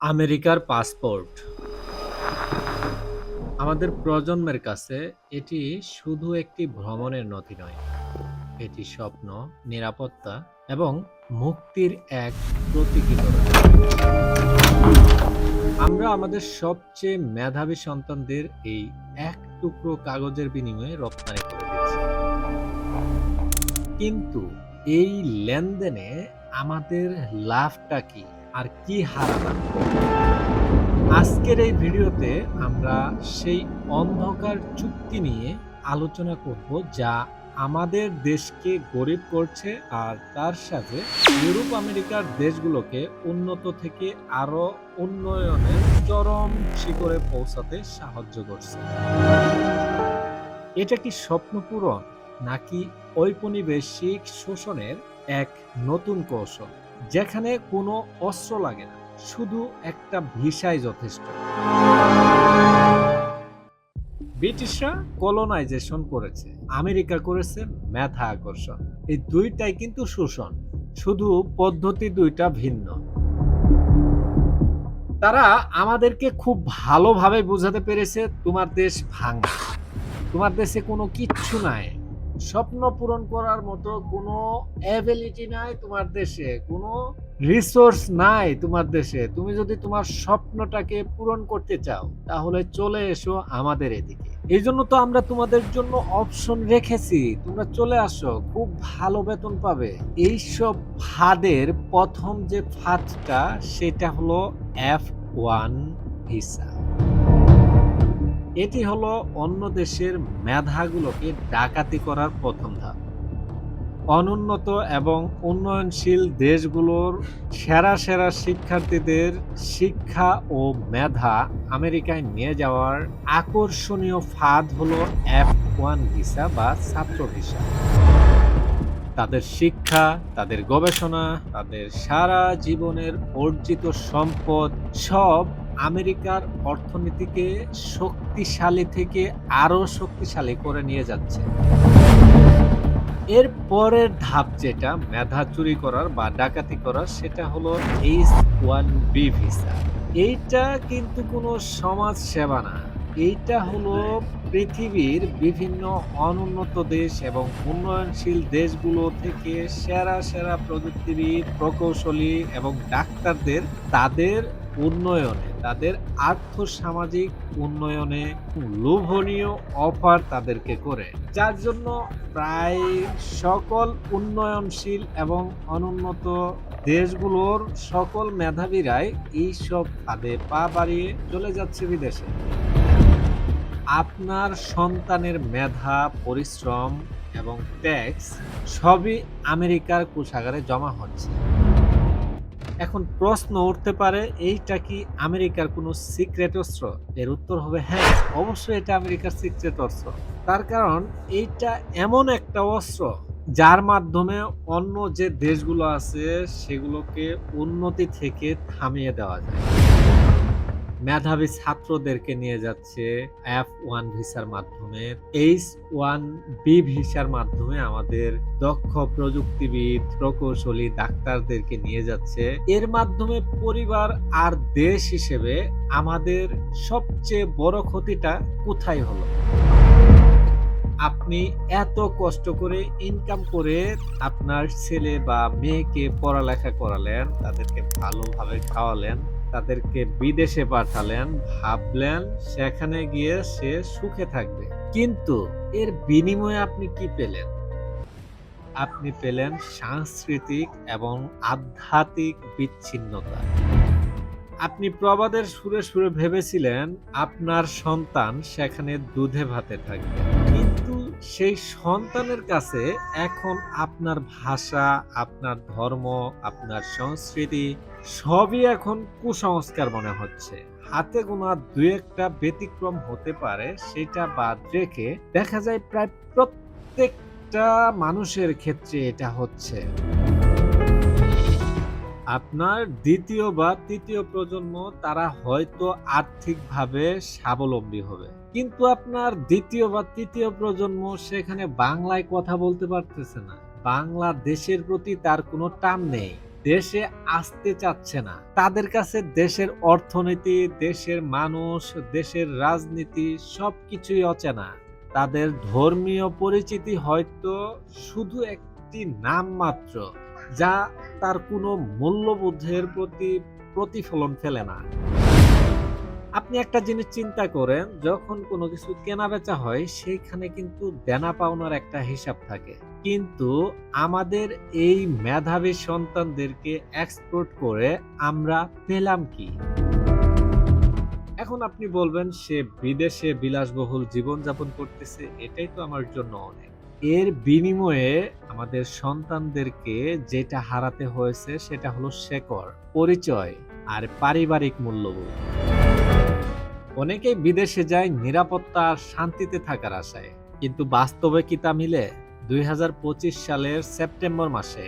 আমেরিকার পাসপোর্ট। আমাদের প্রজন্মের কাছে এটি শুধু একটি ভ্রমণের নথি নয়। এটি স্বপ্ন, নিরাপত্তা এবং মুক্তির এক প্রতীকী আমরা আমাদের সবচেয়ে মেধাবী সন্তানদের এই এক টুকরো কাগজের বিনিময়ে রপ্তানি করে দিচ্ছি। কিন্তু এই লেনদেনে আমাদের লাভটা কি? আর কি হারালাম। আজকের এই ভিডিওতে আমরা সেই অন্ধকার চুক্তি নিয়ে আলোচনা করব যা আমাদের দেশকে গরিব করছে আর তার সাথে ইউরোপ আমেরিকার দেশগুলোকে উন্নত থেকে আরও উন্নয়নের চরম শিখরে পৌঁছাতে সাহায্য করছে। এটা কি স্বপ্ন পূরণ নাকি ঔপনিবেশিক শোষণের এক নতুন কৌশল? যেখানে কোনো অস্ত্র লাগে না, শুধু একটা ভিসাই যথেষ্ট। ব্রিটিশরা কলোনাইজেশন করেছে, আমেরিকা করেছে, মেধা আকর্ষণ। এই দুইটাই কিন্তু শোষণ, শুধু পদ্ধতি দুইটা ভিন্ন। তারা আমাদেরকে খুব ভালোভাবে বোঝাতে পেরেছে, তোমার দেশ ভাঙা। তোমার দেশে কোনো কিচ্ছু নাই। স্বপ্ন পূরণ করার মতো কোনো অ্যাবিলিটি নাই তোমার দেশে, কোনো রিসোর্স নাই তোমার দেশে। তুমি যদি তোমার স্বপ্নটাকে পূরণ করতে চাও, তাহলে চলে এসো আমাদের এদিকে। এই জন্য তো আমরা তোমাদের জন্য অপশন রেখেছি। তোমরা চলে আসো, খুব ভালো বেতন পাবে। এইসব ফাঁদের প্রথম যে ফাঁদটা, সেটা হলো এফ ওয়ান ভিসা এটি হলো অন্য দেশের মেধাগুলোকে ডাকাতি করার প্রথম ধাপ। অনুন্নত এবং উন্নয়নশীল দেশগুলোর সেরা সেরা শিক্ষার্থীদের শিক্ষা ও মেধা আমেরিকায় নিয়ে যাওয়ার আকর্ষণীয় ফাঁদ হলো এফ ওয়ান ভিসা বা ছাত্র ভিসা। তাদের শিক্ষা, তাদের গবেষণা, তাদের সারা জীবনের অর্জিত সম্পদ সব আমেরিকার অর্থনীতিকে শক্তিশালী থেকে আরও শক্তিশালী করে নিয়ে যাচ্ছে। এর পরের ধাপ যেটা, মেধা চুরি করার বা ডাকাতি করার, সেটা হলো এইচ ওয়ান বি ভিসা এইটা কিন্তু কোনো সমাজ সেবা না। এইটা হলো পৃথিবীর বিভিন্ন অনুন্নত দেশ এবং উন্নয়নশীল দেশগুলো থেকে সেরা সেরা প্রযুক্তিবিদ, প্রকৌশলী এবং ডাক্তারদের, তাদের উন্নয়নে, তাদের আর্থসামাজিক উন্নয়নে লোভনীয় অফার তাদেরকে করে। যার জন্য প্রায় সকল উন্নয়নশীল এবং অনুন্নত দেশগুলোর সকল মেধাবীরাই এইসব ফাঁদে পা বাড়িয়ে চলে যাচ্ছে বিদেশে। আপনার সন্তানের মেধা, পরিশ্রম এবং ট্যাক্স সবই আমেরিকার কোষাগারে জমা হচ্ছে। এখন প্রশ্ন উঠতে পারে, এইটা কি আমেরিকার কোনো সিক্রেট অস্ত্র এর উত্তর হবে হ্যাঁ অবশ্যই এটা আমেরিকার সিক্রেট অস্ত্র তার কারণ এইটা এমন একটা অস্ত্র যার মাধ্যমে অন্য যে দেশগুলো আছে সেগুলোকে উন্নতি থেকে থামিয়ে দেওয়া যায়। মেধাবী ছাত্রদেরকে নিয়ে যাচ্ছে এফ ওয়ান ভিসার মাধ্যমে এইচ ওয়ান বি ভিসার মাধ্যমে আমাদের দক্ষ প্রযুক্তিবিদ, প্রকৌশলী, ডাক্তারদেরকে নিয়ে যাচ্ছে। এর মাধ্যমে পরিবার আর দেশ হিসেবে আমাদের সবচেয়ে বড় ক্ষতিটা কোথায় হলো? আপনি এত কষ্ট করে ইনকাম করে আপনার ছেলে বা মেয়েকে পড়ালেখা করালেন, তাদেরকে ভালোভাবে খাওয়ালেন তাদেরকে বিদেশে পাঠালেন, ভাবলেন সেখানে গিয়ে সে সুখে থাকবে। কিন্তু এর বিনিময়ে আপনি কি পেলেন? আপনি পেলেন সাংস্কৃতিক এবং আধ্যাত্মিক বিচ্ছিন্নতা। আপনি প্রবাদের সুরে সুরে ভেবেছিলেন আপনার সন্তান সেখানে দুধে ভাতে থাকবে। কিন্তু সেই সন্তানের কাছে এখন আপনার ভাষা, আপনার ধর্ম, আপনার সংস্কৃতি সবই এখন কুসংস্কার মনে হচ্ছে। হাতে গোনা দু একটা ব্যতিক্রম হতে পারে, সেটা বাদ রেখে দেখা যায় প্রায় প্রত্যেকটা মানুষের ক্ষেত্রে এটা হচ্ছে। আপনার দ্বিতীয় বা তৃতীয় প্রজন্ম, তারা হয়তো আর্থিকভাবে স্বাবলম্বী হবে। কিন্তু আপনার দ্বিতীয় বা তৃতীয় প্রজন্ম সেখানে বাংলায় কথা বলতে পারতেছে না। বাংলাদেশের প্রতি তার কোনো টান নেই। দেশে আসতে চাচ্ছে না। তাদের কাছে দেশের অর্থনীতি, দেশের মানুষ, দেশের রাজনীতি সবকিছুই অচেনা। তাদের ধর্মীয় পরিচিতি হয়তো শুধু একটি নাম মাত্র, যা তার কোনো মূল্যবোধের প্রতি প্রতিফলন ফেলে না। আপনি একটা জিনিস চিন্তা করেন, যখন কোনো কিছু কেনা বেচা হয়, সেইখানে কিন্তু দেনা পাওনার একটা হিসাব থাকে। কিন্তু আমাদের এই মেধাবী সন্তানদেরকে এক্সপোর্ট করে আমরা পেলাম কি? এখন আপনি বলবেন, সে বিদেশে বিলাসবহুল জীবনযাপন করতেছে, এটাই তো আমার জন্য অনেক। এর বিনিময়ে আমাদের সন্তানদেরকে যেটা হারাতে হয়েছে, সেটা হলো শেকড়, পরিচয় আর পারিবারিক মূল্যবোধ। অনেকেই বিদেশে যায় নিরাপত্তা আর শান্তিতে থাকার আশায়। কিন্তু বাস্তবে কি তা মিলে? দুই হাজার পঁচিশ সালের সেপ্টেম্বর মাসে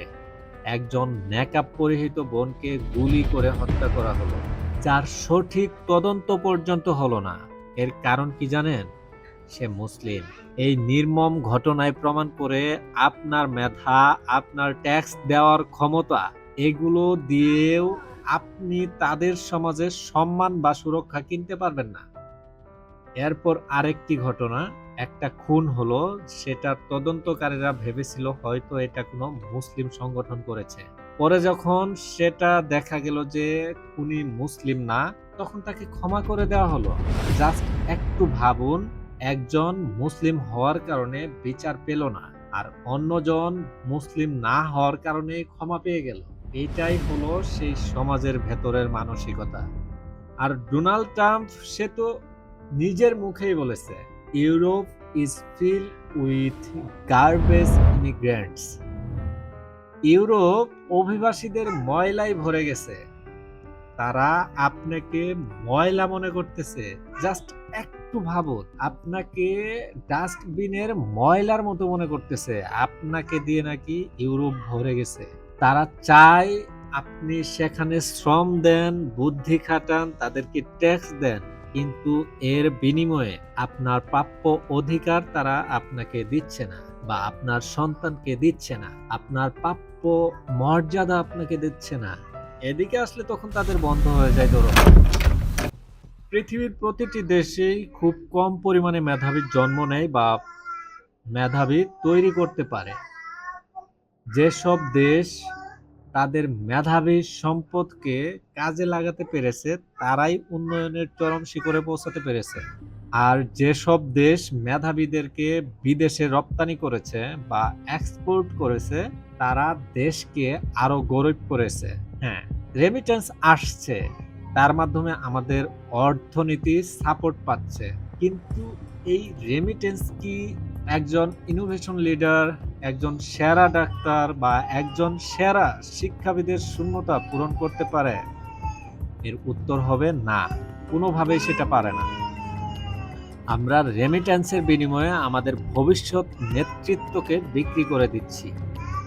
একজন নেকাব পরিহিত বোনকে গুলি করে হত্যা করা হলো, যার সঠিক তদন্ত পর্যন্ত হলো না। এর কারণ কি জানেন? সে মুসলিম। এই নির্মম ঘটনায় প্রমাণ করে আপনার মেধা, আপনার ট্যাক্স দেওয়ার ক্ষমতা, এগুলো দিয়েও আপনি তাদের সমাজে সম্মান বা সুরক্ষা কিনতে পারবেন না। এরপর আরেকটি ঘটনা, একটা খুন হলো, সেটার তদন্তকারীরা ভেবেছিল হয়তো এটা কোনো মুসলিম সংগঠন করেছে। পরে যখন সেটা দেখা গেল যে খুনি মুসলিম না, তখন তাকে ক্ষমা করে দেওয়া হলো। জাস্ট একটু ভাবুন, একজন মুসলিম হওয়ার কারণে বিচার পেল না, আর অন্যজন মুসলিম না হওয়ার কারণে ক্ষমা পেয়ে গেল। এটাই হলো সেই সমাজের ভেতরের মানসিকতা। আর ডোনাল্ড ট্রাম্প, সে তো নিজের মুখেই বলেছে, Europe is fill with garbage immigrants Europe অভিবাসীদের ময়লায় ভরে গেছে। তারা আপনাকে ময়লা মনে করতেছে। জাস্ট একটু ভাবুন, আপনাকে ডাস্টবিনের ময়লার মতো মনে করতেছে। আপনাকে দিয়ে নাকি ইউরোপ ভরে গেছে। তারা চায় আপনি সেখানে শ্রম দেন, বুদ্ধি খাটান, তাদেরকে ট্যাক্স দেন। কিন্তু এর বিনিময়ে আপনার প্রাপ্য অধিকার তারা আপনাকে দিচ্ছে না বা আপনার সন্তানকে দিচ্ছে না। আপনার প্রাপ্য মর্যাদা আপনাকে দিচ্ছে না। এদিকে আসলে তখন তাদের বন্ধ হয়ে যায় দৌড় পৃথিবীর প্রতিটি দেশেই খুব কম পরিমাণে মেধাবীর জন্ম নেয় বা মেধাবী তৈরি করতে পারে। যেসব দেশ তাদের মেধাবী সম্পদকে কাজে লাগাতে পেরেছে, তারাই উন্নয়নের চরম শিখরে পৌঁছাতে পেরেছে। আর যেসব দেশ মেধাবীদেরকে বিদেশে রপ্তানি করেছে বা এক্সপোর্ট করেছে, তারা দেশকে আরও গরিব করেছে। হ্যাঁ রেমিটেন্স আসছে। তার মাধ্যমে আমাদের অর্থনীতি সাপোর্ট পাচ্ছে। কিন্তু এই রেমিটেন্স কি একজন ইনোভেশন লিডার একজন সেরা ডাক্তার বা একজন সেরা শিক্ষাবিদের শূন্যতা পূরণ করতে পারে? এর উত্তর হবে না। কোনোভাবেই সেটা পারে না। আমরা রেমিটেন্সের বিনিময়ে আমাদের ভবিষ্যৎ নেতৃত্বকে বিক্রি করে দিচ্ছি।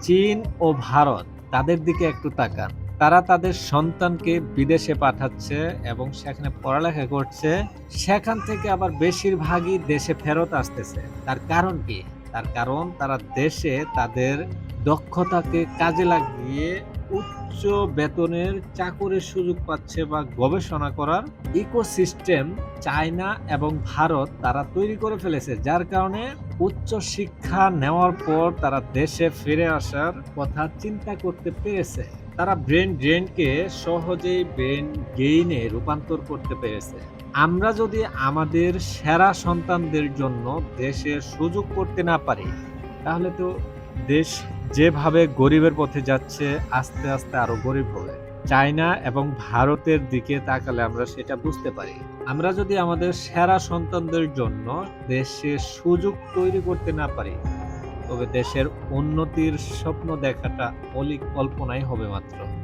চীন ও ভারত তাদের দিকে একটু তাকান। তারা তাদের সন্তানকে বিদেশে পাঠাচ্ছে এবং সেখানে পড়ালেখা করছে। সেখান থেকে আবার বেশিরভাগই দেশে ফেরত আসতেছে। তার কারণ কি? তার কারণ তারা দেশে তাদের দক্ষতাকে কাজে লাগিয়ে উচ্চ বেতনের চাকরির সুযোগ পাচ্ছে বা গবেষণা করার ইকোসিস্টেম চায়না এবং ভারত তারা তৈরি করে ফেলেছে, যার কারণে উচ্চ শিক্ষা নেওয়ার পর তারা দেশে ফিরে আসার কথা চিন্তা করতে পেরেছে। তারা ব্রেন ড্রেনকে সহজেই ব্রেন গেইনে রূপান্তর করতে পেরেছে। আমরা যদি আমাদের সেরা সন্তানদের জন্য দেশের সুযোগ করতে না পারি, তাহলে তো দেশ যেভাবে গরিবের পথে যাচ্ছে, আস্তে আস্তে আরও গরিব হবে। চায়না এবং ভারতের দিকে তাকালে আমরা সেটা বুঝতে পারি। আমরা যদি আমাদের সেরা সন্তানদের জন্য দেশে সুযোগ তৈরি করতে না পারি, তবে দেশের উন্নতির স্বপ্ন দেখাটা অলিক কল্পনাই হবে মাত্র।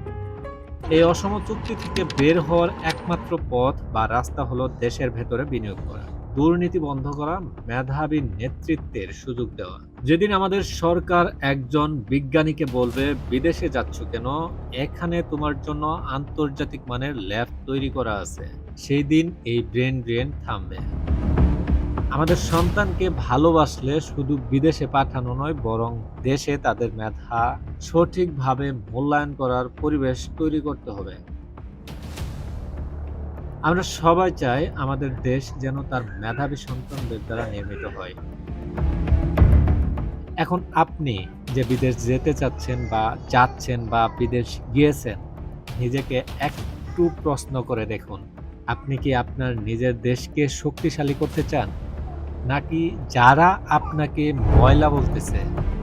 এই অসম চুক্তি থেকে বের হওয়ার একমাত্র পথ বা রাস্তা হলো দেশের ভেতরে বিনিয়োগ করা, দুর্নীতি বন্ধ করা, মেধাবী নেতৃত্বের সুযোগ দেওয়া। যেদিন আমাদের সরকার একজন বিজ্ঞানীকে বলবে, বিদেশে যাচ্ছ কেন? এখানে তোমার জন্য আন্তর্জাতিক মানের ল্যাব তৈরি করা আছে। সেই দিন এই ব্রেন ড্রেন থামবে। আমাদের সন্তানকে ভালোবাসলে শুধু বিদেশে পাঠানো নয়, বরং দেশে তাদের মেধা সঠিকভাবে মূল্যায়ন করার পরিবেশ তৈরি করতে হবে। আমরা সবাই চাই আমাদের দেশ যেন তার মেধাবী সন্তানদের দ্বারা নির্মিত হয়। এখন আপনি যে বিদেশ যেতে চাচ্ছেন বা যাচ্ছেন বা বিদেশ গিয়েছেন, নিজেকে একটু প্রশ্ন করে দেখুন। আপনি কি আপনার নিজের দেশকে শক্তিশালী করতে চান? নাকি যারা আপনাকে ময়লা বলতেছে,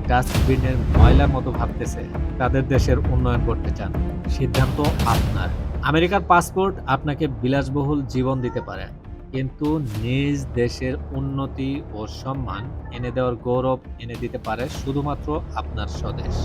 ডাস্টবিনের ময়লার মতো ভাবতেছে, তাদের দেশের উন্নয়ন করতে চান? সিদ্ধান্ত আপনার। আমেরিকার পাসপোর্ট আপনাকে বিলাসবহুল জীবন দিতে পারে, কিন্তু নিজ দেশের উন্নতি ও সম্মান এনে দেওয়ার গৌরব এনে দিতে পারে শুধুমাত্র আপনার স্বদেশ।